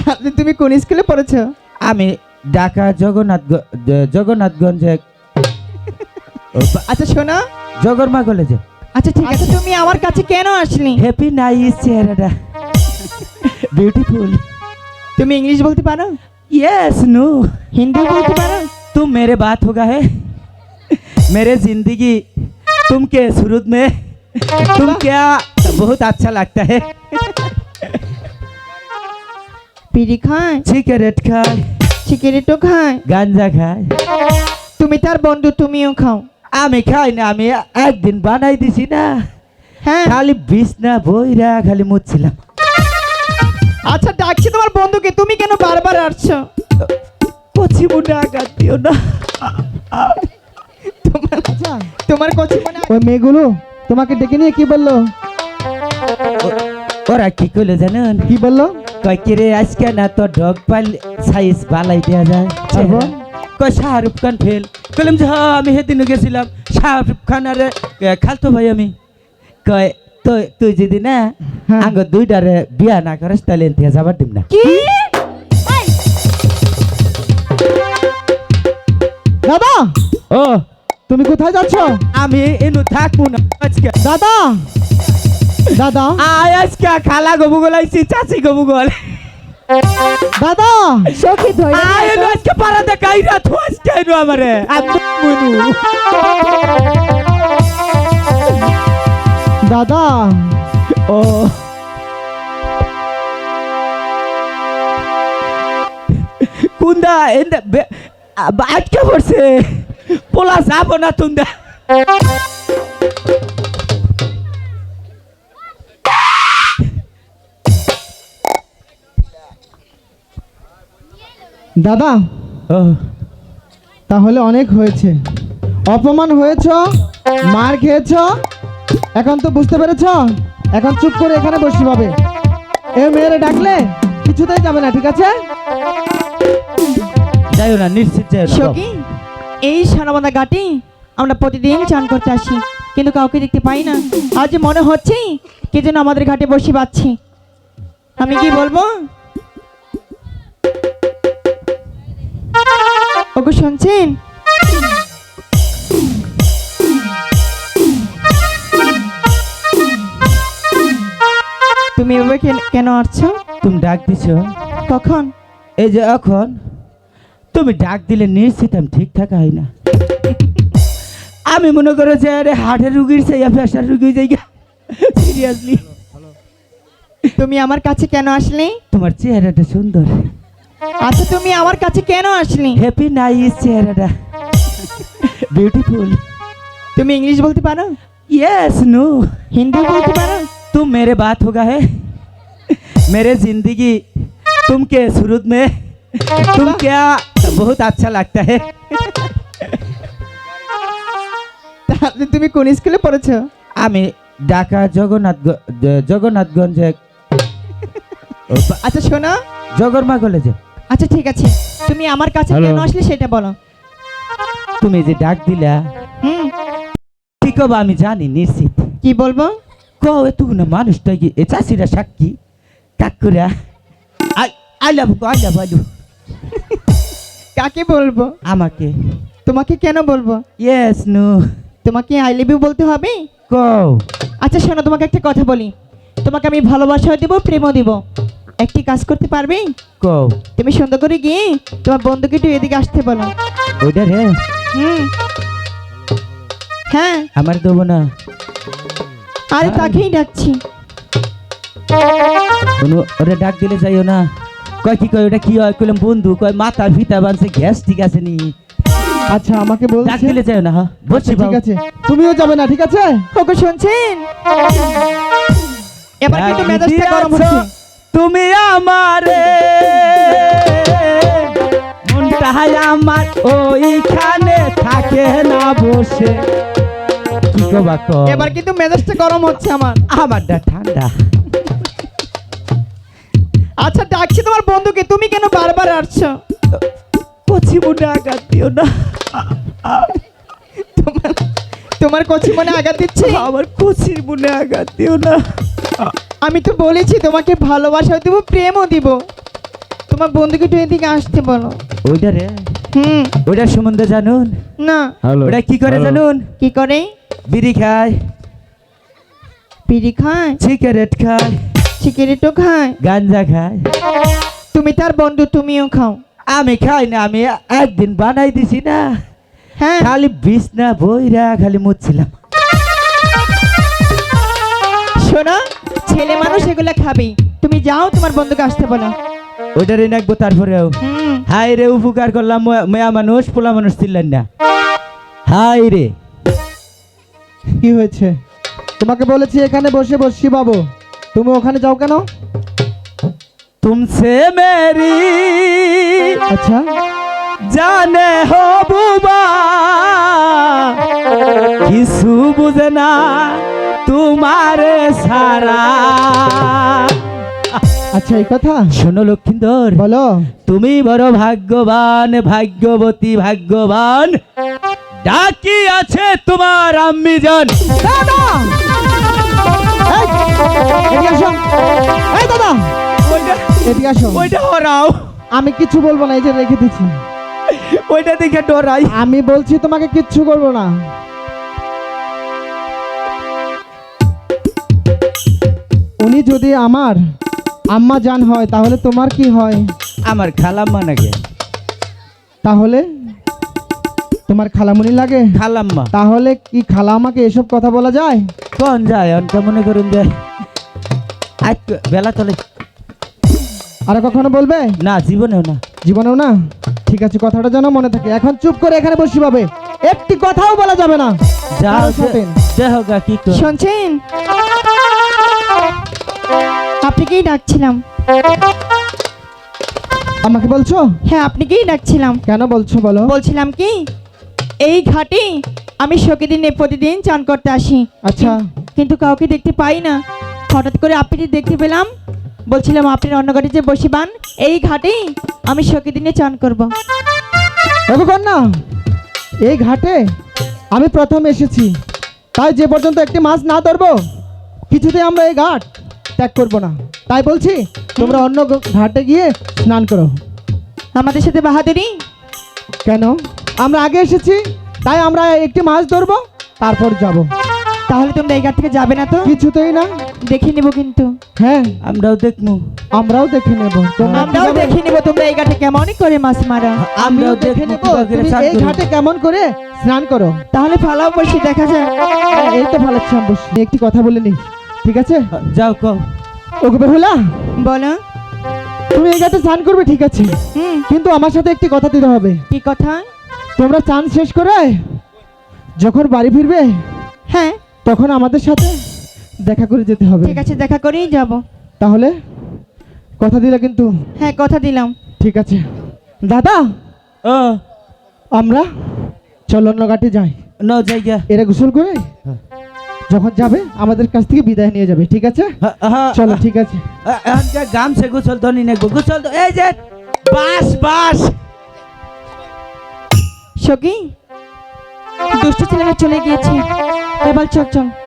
তাহলে তুমি কোন স্কুলে পড়েছো আমি ঢাকা জগন্নাথ জগন্নাথগঞ্জে ও, বা- আচ্ছা শোনো জগন্মা কলেজে আচ্ছা ঠিক আছে তুমি আমার কাছে কেন আসলি হ্যাপি নাইস চেহারাটা বিউটিফুল তুমি ইংলিশ বলতে পারো यस नो হিন্দি বলতে পারো तुम मेरे बात होगा है मेरे जिंदगी तुम के शुरू में तुम क्या बहुत अच्छा लगता है বিড়ি খায়? সিগারেট খায়। সিগারেটও খায়? গাঞ্জা খায়। তুমি তার বন্ধু তুমিও খাও। আমি খাই না আমি একদিন বানাই দিছি না। হ্যাঁ। খালি বিছনা বইরা খালি মুছিলাম আচ্ছা ডাকছি তোমার বন্ধুকে তুমি কেন বারবার আসছো? কচি মনে আঘাত দিও না। তোমার তোমার কচি মনে ওই মেয়েগুলো তোমাকে ডেকে নিয়ে কি বলল? ওরা কি করল জানেন? কি বলল? কয় আজকে না তো ডগ পাল সাইজ বালাই দেওয়া যায়? কয় শাহরুখ খান ফেল কইলাম যে হ্যাঁ আমি সেদিনও গেছিলাম। শাহরুখ খান আরে খালতো ভাই আমি। কয় তুই তুই যদি না হ্যাঁ। আঙ্গ দুইটারে বিয়া না করিস তাহলে এনতে যাবার দিম না। কি? দাদা! ও। তুমি কোথায় যাচ্ছ? আমি এনু থাকব না আজকে। দাদা! দাদা। আয় আজকে খালা গবু গলাইছি চাচি গবু গল দাদা। সখী ধরে আয় আজকে পারাতে কাইরা থু আজকে এনু আমারে। আমি মনু। দাদা। ও। কুন্দা বা- আটকে পড়ছে। পোলা যাব না তুন্দা। দাদা ও তাহলে অনেক হয়েছে। অপমান হয়েছ মার খেয়েছ এখন তো বুঝতে পেরেছ? এখন চুপ করে এখানে বসি পাবে এ মেয়েরে ডাকলে কিছুতেই যাবে না ঠিক আছে? যাইও না নিশ্চিত সখী এই সারাবান্ধা ঘাটে আমরা প্রতিদিন চান করতে আসি কিন্তু কাউকে দেখতে পাই না। আজ মনে হচ্ছে কে যেন আমাদের ঘাটে বসে পাচ্ছি আমি কি বলব? ওকে শুনছেন? তুমি এভাবে কেন- আসছো তুমি ডাক দিছো। কখন? এই যে এখন। তুমি ডাক দিলে নিশ্চিত আমি ঠিক থাকা হয় না। আমি মনে করো যে আরে হার্টের রুগীর সেই প্রেশার রুগী যাই সিরিয়াসলি তুমি আমার কাছে কেন আসলে? তোমার চেহারাটা সুন্দর। আচ্ছা তুমি আমার কাছে কেন আসলে হ্যাপি নাইস চেহারাটা বিউটিফুল তুমি ইংলিশ বলতে পারো यस नो হিন্দি বলতে পারো तुम मेरे बात होगा है मेरे जिंदगी तुम के शुरू में तुम क्या बहुत अच्छा लगता है তাহলে তুমি কোন স্কুলে পড়েছো আমি ঢাকা জগন্নাথ জগন্নাথগঞ্জে ও, বা- আচ্ছা শোনো জগন্মা কলেজে আচ্ছা ঠিক আছে। তুমি আমার কাছে কেন আসলে সেটা বলো। তুমি যে ডাক দিলা হুম। কি কব আমি জানি নিশ্চিত। কি বলব? কও এত না মানুষটা কি এ চাষিরা সাক্ষী? কাকুরা? I love I love I কাকে বলব? আমাকে। তোমাকে কেন বলব? ইয়েস নো তোমাকে আই লাভ ইউ বলতে হবে? কও। আচ্ছা শোনো তোমাকে একটা কথা বলি। তোমাকে আমি ভালোবাসাও দেবো প্রেমও দেবো। একটি কাজ করতে পারবে? কও। তুমি সুন্দর করে গিয়ে তোমার বন্ধুকে একটু এদিকে আসতে বলো। ওইটা রে? হুম। হ্যাঁ। আমার দেবো না। আরে তাকেই ডাকছি। ওরা ডাক দিলে যাইও না। কয় কি কয় ওটা কি হয়? কইলাম বন্ধু কয় মাথার ফিতা বানছে গ্যাস ঠিক আছে নি। আচ্ছা আমাকে বল ডাক দিলে যাইও না হ্যাঁ? বসছি ঠিক আছে। তুমিও যাবে না ঠিক আছে? ওকে শুনছেন? এবার কিন্তু মেজাজটা গরম হচ্ছে। তুমি আমারে। মনটা আমার ওইখানে থাকে না বসে। কি কবা এবার কিন্তু মেজাজটা গরম হচ্ছে আমার। আমারটা ঠান্ডা। আচ্ছা ডাকছি তোমার বন্ধুকে তুমি কেন বারবার আসছো? কচি মুন্ডা আঘাত দিও না। তোমার তোমার কচি মনে আঘাত দিচ্ছে? আমার কচির মনে আঘাত দিও না। আমি তো বলেছি তোমাকে ভালোবাসাও দিব প্রেমও দিব। তোমার বন্ধুকে একটু এদিকে আসতে বলো। ওইটা রে? হুম। ওইটার সম্বন্ধে জানুন? না। ওটা কি করে জানুন? কি করে? বিড়ি খায়। বিড়ি খায়? সিগারেট খায়। সিগারেটও খায়? গাঞ্জা খায়। তুমি তার বন্ধু তুমিও খাও। আমি খাই না আমি একদিন বানাই দিছি না। হ্যাঁ। খালি বিছনা বইরা খালি মুছছিলাম। শোনো ছেলে মানুষ এগুলা খাবে তুমি যাও তোমার বন্ধুকে আসতে বলো। ওইটারে নাকবো তারপরেও। হাই রে উপকার করলাম ময়া- মানুষ পোলা মানুষ চিনলেন না। হাই রে। কি হয়েছে? তোমাকে বলেছি এখানে বসে বসছি বাবু। তুমি ওখানে যাও কেন? তুমসে মেরি। আচ্ছা। জানে হো বুবা। কিছু বুঝে না। তোমারে সারা। আচ্ছা এই কথা? শোনো লক্ষিন্দর। বলো। তুমি বড় ভাগ্যবান ভাগ্যবতী ভাগ্যবান। ডাকি আছে তোমার আম্মি জান দাদা এদিকে আসো। এই দাদা! এদিকে আসো। ওইটা হরাও। আমি কিছু বলব না এই যে রেখে দিচ্ছি। ওইটা দেখে ডরাই। আমি বলছি তোমাকে কিচ্ছু করব না। যদি আমার আম্মা জান হয় তাহলে তোমার কি হয়? আমার খালাম্মা নাকি? তাহলে তোমার খালামুনি লাগে? খালাম্মা। তাহলে কি খালা আমাকে এসব কথা বলা যায়? কোন যায়? অনকা মনে করুন যে আজ বেলা চলে। আর কখনো বলবে? না জীবনেও না। জীবনেও না? ঠিক আছে কথাটা যেন মনে থাকে। এখন চুপ করে এখানে বসি পাবে একটি কথাও বলা যাবে না। যা কারোর সাথে। কি কর শুনছেন? আপনাকেই ডাকছিলাম। আমাকে বলছো? হ্যাঁ আপনাকেই ডাকছিলাম। কেন বলছো বলো? বলছিলাম কি এই ঘাটে আমি শোকে দিনে প্রতিদিন চান করতে আসি। আচ্ছা। কিন্তু কাউকে দেখতে পাই না। হঠাৎ করে আপনি দেখতে পেলাম। বলছিলাম আপনি অন্য ঘাটে যে বসিবান। এই ঘাটেই আমি শোকে দিনে চান করব। দেখো না এই ঘাটে আমি প্রথম এসেছি। তাই যে পর্যন্ত একটি মাছ না ধরবো কিছুতেই আমরা এই ঘাট ত্যাগ করব না। তাই বলছি তোমরা অন্য ঘাটে গিয়ে স্নান করো। আমাদের সাথে বাহাদুরি? কেন? আমরা আগে এসেছি তাই আমরা একটি মাছ ধরবো তারপর যাব। তাহলে তোমরা এই ঘাট থেকে যাবে না তো? কিছুতেই না। দেখে নেব কিন্তু। হ্যাঁ। আমরাও দেখমু আমরাও দেখে নেব। আমরাও দেখে নেব তোমরা এই ঘাটে কেমন করে মাছ মারা। আমরাও দেখে নেব এই ঘাটে কেমন করে স্নান করো। তাহলে ফালাও বসে দেখা যায় হ্যাঁ, এই তো ভালো শ্যাম্বুস একটি কথা বলে নি। ঠিক আছে? যাও কও। ওকে বেহুলা! বলো। তুমি এই ঘাটে স্নান করবে ঠিক আছে। হুম। কিন্তু আমার সাথে একটি কথা দিতে হবে। কি কথা? তোমরা চান শেষ করে যখন বাড়ি ফিরবে হ্যাঁ। তখন আমাদের সাথে দেখা করে যেতে হবে। ঠিক আছে দেখা করেই যাব। তাহলে কথা দিলে কিন্তু হ্যাঁ কথা দিলাম। ঠিক আছে। দাদা! ও। আমরা চল অন্য ঘাটে যাই। ন জায়গা এরা গোসল করে? যখন যাবে আমাদের কাছ থেকে বিদায় নিয়ে যাবে ঠিক আছে? চলো ঠিক আছে। গান গামছে গোসল ধনি নেব গোসল তো- এই যে বাস বাস। সখী দুষ্ট ছেলেরা চলে গিয়েছে। এবার চল চল।